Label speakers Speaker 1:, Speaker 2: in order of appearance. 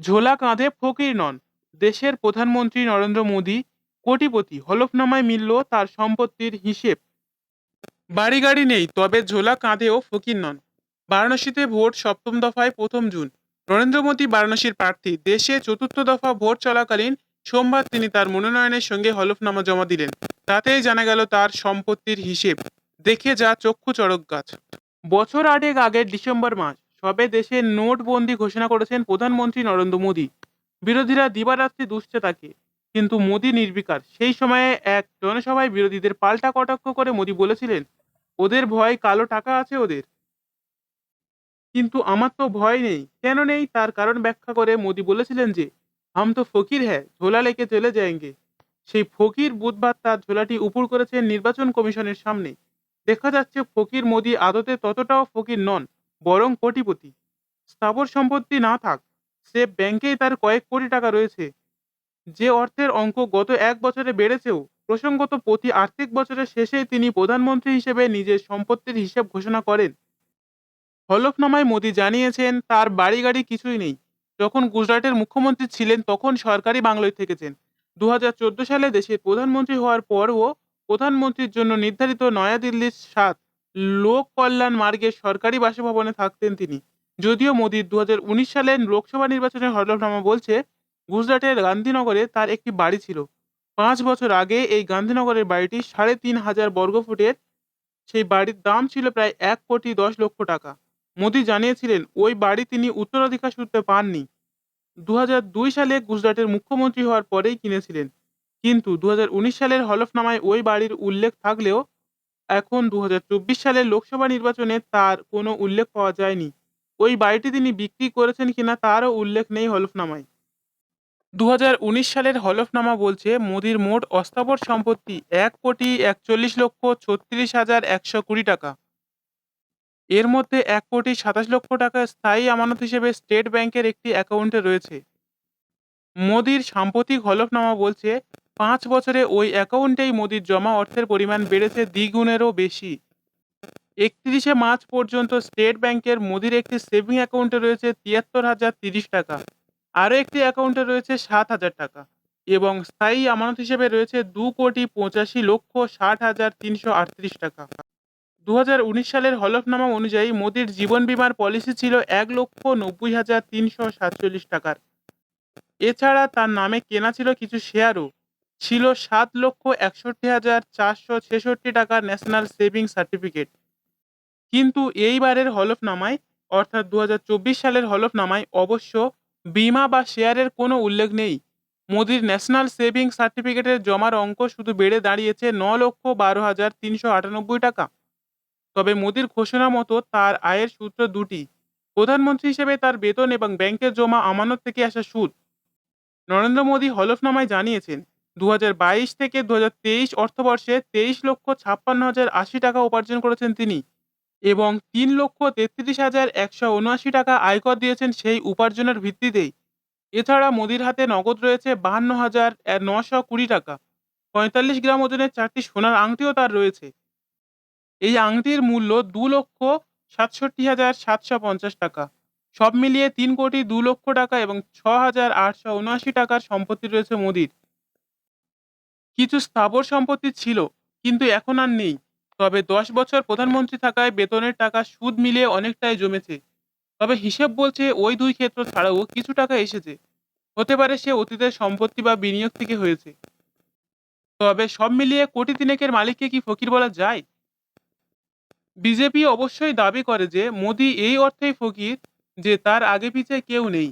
Speaker 1: ঝোলা কাঁধে ফকির নন। দেশের প্রধানমন্ত্রী নরেন্দ্র মোদী কোটিপতি। হলফনামায় মিলল তার সম্পত্তির হিসেব। বাড়ি গাড়ি নেই, তবে ঝোলা কাঁধেও ফকির নন। বারাণসীতে ভোট সপ্তম দফায় প্রথম জুন। নরেন্দ্র মোদী বারাণসীর প্রার্থী। দেশে চতুর্থ দফা ভোট চলাকালীন সোমবার তিনি তার মনোনয়নের সঙ্গে হলফনামা জমা দিলেন। তাতেই জানা গেল তার সম্পত্তির হিসেব। দেখে যা চক্ষু চড়ক গাছ। বছর আটেক আগের ডিসেম্বর মাস। সবে দেশে নোটবন্দি ঘোষণা করেছেন প্রধানমন্ত্রী নরেন্দ্র মোদী। বিরোধীরা দিবারাত্রি দুষছে তাকে কিন্তু মোদী নির্বিকার। সেই সময়ে এক জনসভায় বিরোধীদের পাল্টা কটাক্ষ করে মোদী বলেছিলেন, ওদের ভয় কালো টাকা আছে ওদের। কিন্তু আমার তো ভয় নেই। কেন নেই? তার কারণ ব্যাখ্যা করে মোদী বলেছিলেন যে, হাম তো ফকির হ্যাঁ ঝোলা লেকে চলে যায়েঙ্গে। সেই ফকির বুধবার তার ঝোলাটি উপুর করেছেন নির্বাচন কমিশনের সামনে। দেখা যাচ্ছে ফকির মোদী আদতে ততটাও ফকির নন। বরং কোটিপতি। স্থাবর সম্পত্তি না থাক, সে ব্যাংকেই তার কয়েক কোটি টাকা রয়েছে। যে অর্থের অঙ্ক গত এক বছরে বেড়েছেও, প্রসঙ্গত প্রতি আর্থিক বছরের শেষেই তিনি প্রধানমন্ত্রী হিসেবে নিজের সম্পত্তির হিসেব ঘোষণা করেন। হলফনামায় মোদী জানিয়েছেন, তার বাড়ি গাড়ি কিছুই নেই। যখন গুজরাটের মুখ্যমন্ত্রী ছিলেন, তখন সরকারি বাংলোয় থেকেছেন। দু হাজার চোদ্দ সালে দেশের প্রধানমন্ত্রী হওয়ার পরও প্রধানমন্ত্রীর জন্য নির্ধারিত নয়াদিল্লির সাত লোক কল্যাণ মার্গে সরকারি বাসভবনে থাকতেন তিনি। যদিও মোদীর দু সালের লোকসভা নির্বাচনের হলফনামা বলছে, গুজরাটের গান্ধীনগরে তার একটি বাড়ি ছিল। পাঁচ বছর আগে এই গান্ধীনগরের বাড়িটি সাড়ে তিন হাজার বর্গফুটের সেই বাড়ির দাম ছিল প্রায় এক কোটি দশ লক্ষ টাকা। মোদি জানিয়েছিলেন, ওই বাড়ি তিনি উত্তরাধিকার সূত্রে পাননি। দু হাজার দুই সালে গুজরাটের মুখ্যমন্ত্রী হওয়ার পরেই কিনেছিলেন। কিন্তু দু হাজার উনিশ সালের হলফনামায় ওই বাড়ির উল্লেখ থাকলেও এখন দু হাজার চব্বিশ সালের লোকসভা নির্বাচনে তার কোনো উল্লেখ পাওয়া যায়নি। ওই বাড়িটি তিনি বিক্রি করেছেন কিনা তারও উল্লেখ নেই হলফনামায়। দু হাজার উনিশ সালের হলফনামা বলছে, মোদির মোট অস্থাবর সম্পত্তি এক কোটি একচল্লিশ লক্ষ ছত্রিশ হাজার একশো কুড়ি টাকা। এর মধ্যে এক কোটি সাতাশ লক্ষ টাকা স্থায়ী আমানত হিসেবে স্টেট ব্যাংকের একটি অ্যাকাউন্টে রয়েছে। মোদির সাম্প্রতিক হলফনামা বলছে পাঁচ বছরে ওই অ্যাকাউন্টেই মোদির জমা অর্থের পরিমাণ বেড়েছে দ্বিগুণেরও বেশি। একত্রিশে মার্চ পর্যন্ত স্টেট ব্যাংকের মোদির একটি সেভিং অ্যাকাউন্টে রয়েছে তিয়াত্তর হাজার তিরিশ টাকা, আরও একটি অ্যাকাউন্টে রয়েছে সাত হাজার টাকা এবং স্থায়ী আমানত হিসেবে রয়েছে দু কোটি পঁচাশি লক্ষ ষাট হাজার তিনশো আটত্রিশ টাকা। দু হাজার উনিশ সালের হলফনামা অনুযায়ী মোদির জীবন বিমার পলিসি ছিল এক লক্ষ নব্বই হাজার তিনশো সাতচল্লিশ টাকার। এছাড়া তার নামে কেনা ছিল কিছু শেয়ারও। ছিল সাত লক্ষ একষট্টি হাজার চারশো ছেষট্টি টাকার ন্যাশনাল সেভিং সার্টিফিকেট। কিন্তু এইবারের হলফনামায়, অর্থাৎ দু হাজার চব্বিশ সালের হলফনামায় অবশ্য বিমা বা শেয়ারের কোনো উল্লেখ নেই। মোদির ন্যাশনাল সেভিং সার্টিফিকেটের জমার অঙ্ক শুধু বেড়ে দাঁড়িয়েছে ন লক্ষ বারো হাজার তিনশো আটানব্বই টাকা। তবে মোদির ঘোষণা মতো তার আয়ের সূত্র দুটি। প্রধানমন্ত্রী হিসেবে তার বেতন এবং ব্যাংকের জমা আমানত থেকে আসা সুদ। নরেন্দ্র মোদী হলফনামায় জানিয়েছেন দু হাজার বাইশ থেকে দু হাজার তেইশ অর্থবর্ষে তেইশ লক্ষ ছাপ্পান্ন হাজার আশি টাকা উপার্জন করেছেন তিনি এবং তিন লক্ষ তেত্রিশ হাজার একশো উনআশি টাকা আয়কর দিয়েছেন সেই উপার্জনের ভিত্তিতেই। এছাড়া মোদির হাতে নগদ রয়েছে বাহান্ন হাজার নশো কুড়ি টাকা। পঁয়তাল্লিশ গ্রাম ওজনের চারটি সোনার আংটিও তার রয়েছে। এই আংটির মূল্য দু লক্ষ সাতষট্টি হাজার সাতশো পঞ্চাশ টাকা। সব মিলিয়ে তিন কোটি দু লক্ষ টাকা এবং ছ হাজার আটশো উনআশি টাকার সম্পত্তি রয়েছে মোদির। কিছু স্থাবর সম্পত্তি ছিল, কিন্তু এখন আর নেই। তবে দশ বছর প্রধানমন্ত্রী থাকায় বেতনের টাকা সুদ মিলিয়ে অনেকটাই জমেছে। তবে হিসেব বলছে ওই দুই ক্ষেত্র ছাড়াও কিছু টাকা এসেছে। হতে পারে সে অতীতের সম্পত্তি বা বিনিয়োগ থেকে হয়েছে। তবে সব মিলিয়ে কোটি তিনেকের মালিককে কি ফকির বলা যায়? বিজেপি অবশ্যই দাবি করে যে মোদি এই অর্থেই ফকির, যে তার আগে পিছে কেউ নেই।